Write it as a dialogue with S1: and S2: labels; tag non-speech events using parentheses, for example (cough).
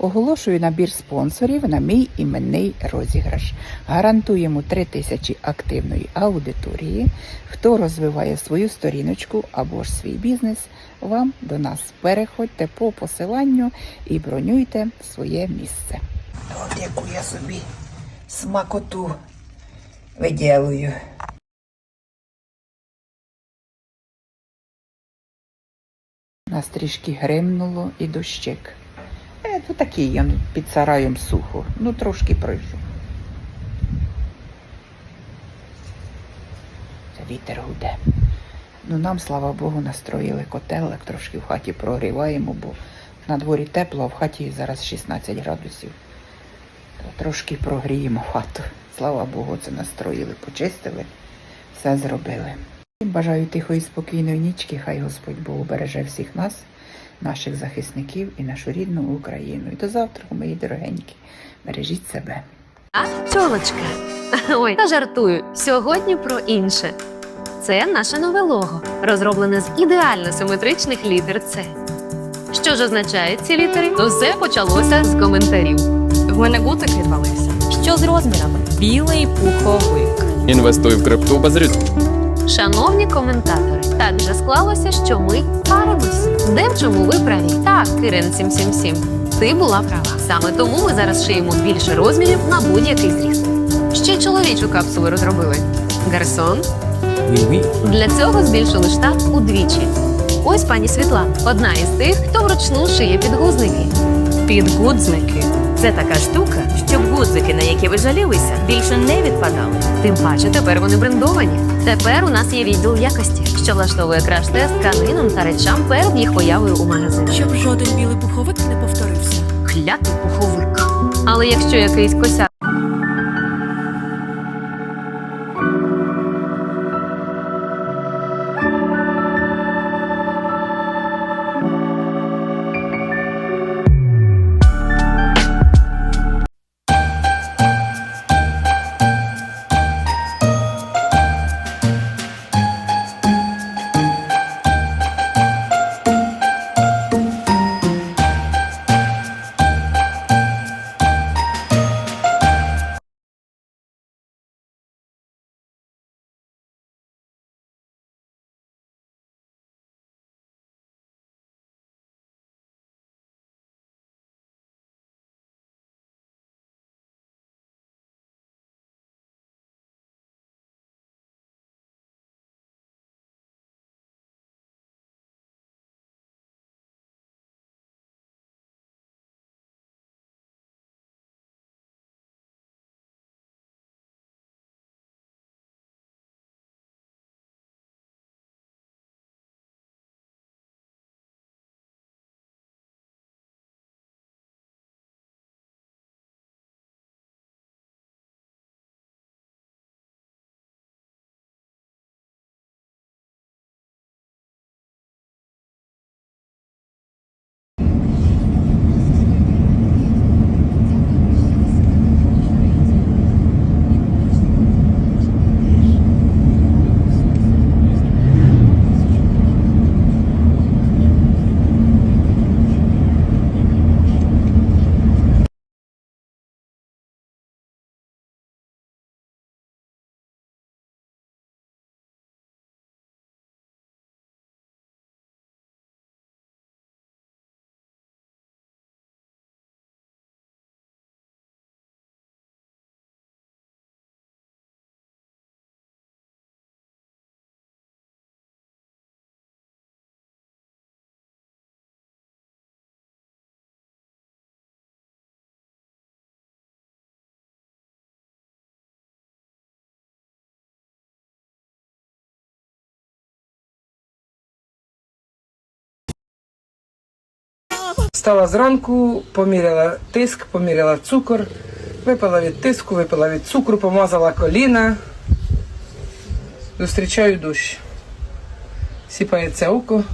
S1: Оголошую набір спонсорів на мій іменний розіграш. Гарантуємо 3 тисячі активної аудиторії. Хто розвиває свою сторіночку або ж свій бізнес, вам до нас переходьте по посиланню і бронюйте своє місце. От яку я собі смакоту виділую. Нас трішки гримнуло і дощик. Е, то такий я під сараєм сухо. Ну трошки пройшов. Вітер гуде. Ну нам, слава Богу, настроїли котелок, трошки в хаті прогріваємо, бо на дворі тепло, а в хаті зараз 16 градусів. То трошки прогріємо хату. Слава Богу, це настроїли, почистили, все зробили. Бажаю тихої спокійної нічки, хай Господь Бог береже всіх нас, наших захисників і нашу рідну Україну. І до завтра, мої дорогенькі, бережіть себе.
S2: А, чолочка. (laughs) Ой, та жартую. Сьогодні про інше. Це наше нове лого, розроблене з ідеально симетричних літер С. Що ж означають ці літери? Ну, все почалося з коментарів.
S3: В мене гудзик відвалився. Що з розмірами? Білий пуховик.
S4: Інвестуй в крипту без ризику.
S2: Шановні коментатори, так вже склалося, що ми паримось. Чому ви праві? Так, Кирин 777. Ти була права. Саме тому ми зараз шиємо більше розмірів на будь-який зріст. Ще чоловічу капсулу розробили. Гарсон. Для цього збільшили штат удвічі. Ось пані Світла, одна із тих, хто вручну шиє підгузники.
S3: Підгудзники. Це така штука, щоб гудзики, на які ви жалілися, більше не відпадали.
S2: Тим паче тепер вони брендовані. Тепер у нас є відділ якості, що влаштовує краш-тест тканинам та речам перед їх появою у магазині.
S5: Щоб жоден білий пуховик не повторився.
S2: Клятий пуховик. Але якщо якийсь косяк
S6: Встала зранку, поміряла тиск, поміряла цукор, випила від тиску, випила від цукру, помазала коліна. Зустрічаю дощ. Сіпається око,